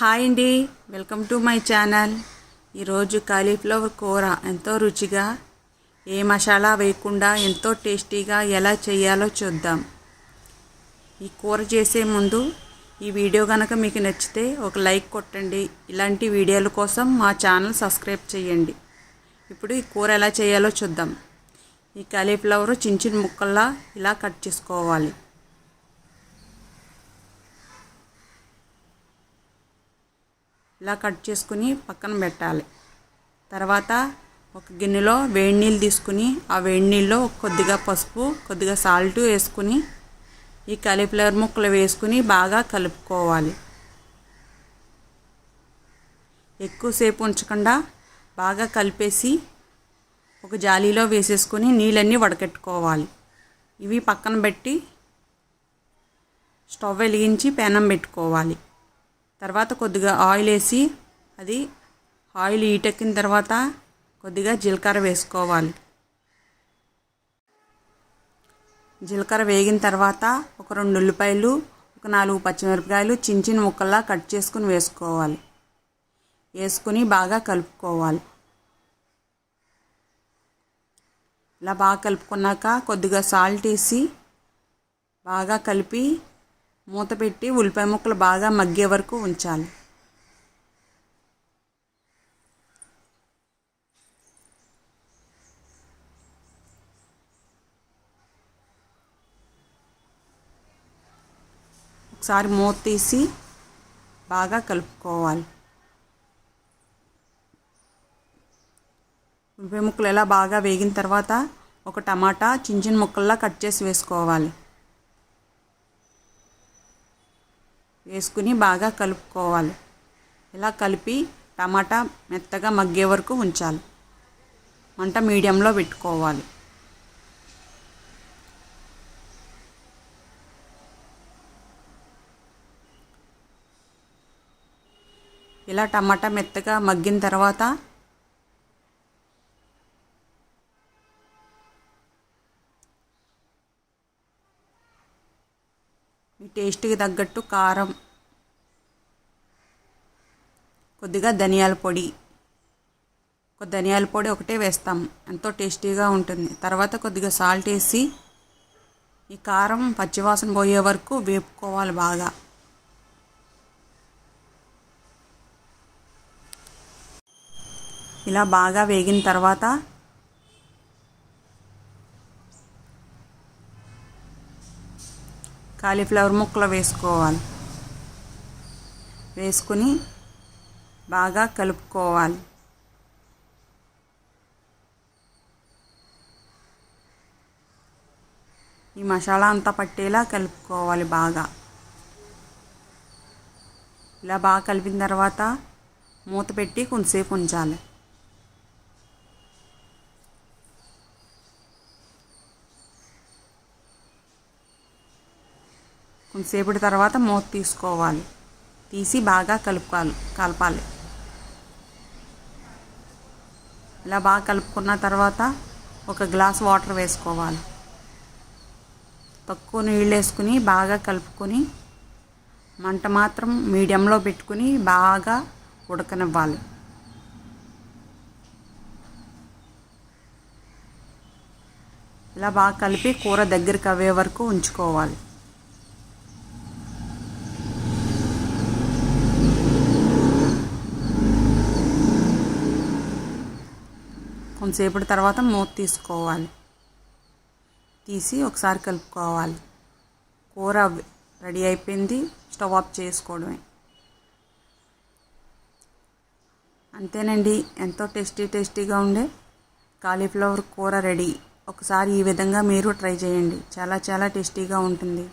Hi అండి. Welcome to my channel. ఈరోజు cauliflower కూర ఎంతో రుచిగా ఏ మసాలా వేయకుండా ఎంతో టేస్టీగా ఎలా చేయాలో చూద్దాం. ఈ కూర చేసే ముందు ఈ వీడియో కనుక మీకు నచ్చితే ఒక లైక్ కొట్టండి. ఇలాంటి వీడియోల కోసం మా ఛానల్ సబ్స్క్రైబ్ చేయండి. ఇప్పుడు ఈ కూర ఎలా చేయాలో చూద్దాం. ఈ కాలీఫ్లవర్ చిన్న చిన్న ముక్కల్లా ఇలా కట్ చేసుకోవాలి. ఇలా కట్ చేసుకుని పక్కన పెట్టాలి. తర్వాత ఒక గిన్నెలో వేడి నీళ్ళు తీసుకుని ఆ వేడి నీళ్ళలో కొద్దిగా పసుపు కొద్దిగా సాల్ట్ వేసుకుని ఈ కాలీఫ్లవర్ ముక్కలు వేసుకుని బాగా కలుపుకోవాలి. ఎక్కువసేపు ఉంచకుండా బాగా కలిపేసి ఒక జాలీలో వేసేసుకొని నీళ్ళన్నీ వడకెట్టుకోవాలి. ఇవి పక్కన పెట్టి స్టవ్ వెలిగించి పెనం పెట్టుకోవాలి. తర్వాత కొద్దిగా ఆయిల్ వేసి అది ఆయిల్ ఈటెక్కిన తర్వాత కొద్దిగా జీలకర్ర వేసుకోవాలి. జీలకర్ర వేగిన తర్వాత ఒక రెండు ఉల్లిపాయలు ఒక నాలుగు పచ్చిమిరపకాయలు చిన్న చిన్న ముక్కల్లా కట్ చేసుకుని వేసుకోవాలి. వేసుకుని బాగా కలుపుకోవాలి. ఇలా బాగా కలుపుకున్నాక కొద్దిగా సాల్ట్ వేసి బాగా కలిపి మూత పెట్టి ఉల్లిపాయ ముక్కలు బాగా మగ్గే వరకు ఉంచాలి. ఒకసారి మూత తీసి బాగా కలుపుకోవాలి. ఉల్లిపాయ ముక్కలు ఎలా బాగా వేగిన తర్వాత ఒక టమాటా చిన్న చిన్న ముక్కల్లా కట్ చేసి వేసుకోవాలి. వేసుకుని బాగా కలుపుకోవాలి. ఇలా కలిపి టమాటా మెత్తగా మగ్గే వరకు ఉంచాలి. మంట మీడియంలో పెట్టుకోవాలి. ఇలా టమాటా మెత్తగా మగ్గిన తర్వాత మీ టేస్ట్కి తగ్గట్టు కారం కొద్దిగా ధనియాల పొడి. ఒక ధనియాల పొడి ఒకటే వేస్తాం. ఎంతో టేస్టీగా ఉంటుంది. తర్వాత కొద్దిగా సాల్ట్ వేసి ఈ కారం పచ్చివాసన పోయే వరకు వేపుకోవాలి బాగా. ఇలా బాగా వేగిన తర్వాత కాలీఫ్లవర్ ముక్కలు వేసుకోవాలి. వేసుకుని బాగా కలుపుకోవాలి. ఈ మసాలా అంతా పట్టేలా కలుపుకోవాలి బాగా. ఇలా బాగా కలిపిన తర్వాత మూత పెట్టి కొంతసేపు ఉంచాలి. కొంతసేపటి తర్వాత మూత తీసుకోవాలి. తీసి బాగా కలుపుకోవాలి. కలపాలి. ఇలా బాగా కలుపుకున్న తర్వాత ఒక గ్లాస్ వాటర్ వేసుకోవాలి. తక్కువ నీళ్ళు వేసుకుని బాగా కలుపుకొని మంట మాత్రం మీడియంలో పెట్టుకుని బాగా ఉడకనివ్వాలి. ఇలా బాగా కలిపి కూర దగ్గరికి అవ్వే వరకు ఉంచుకోవాలి. కొంతసేపటి తర్వాత మూత తీసుకోవాలి. తీసి ఒకసారి కలుపుకోవాలి. కూర రెడీ అయిపోయింది. స్టవ్ ఆఫ్ చేసుకోవడమే. అంతేనండి. ఎంతో టేస్టీ టేస్టీగా ఉండే కాలీఫ్లవర్ కూర రెడీ. ఒకసారి ఈ విధంగా మీరు ట్రై చేయండి. చాలా చాలా టేస్టీగా ఉంటుంది.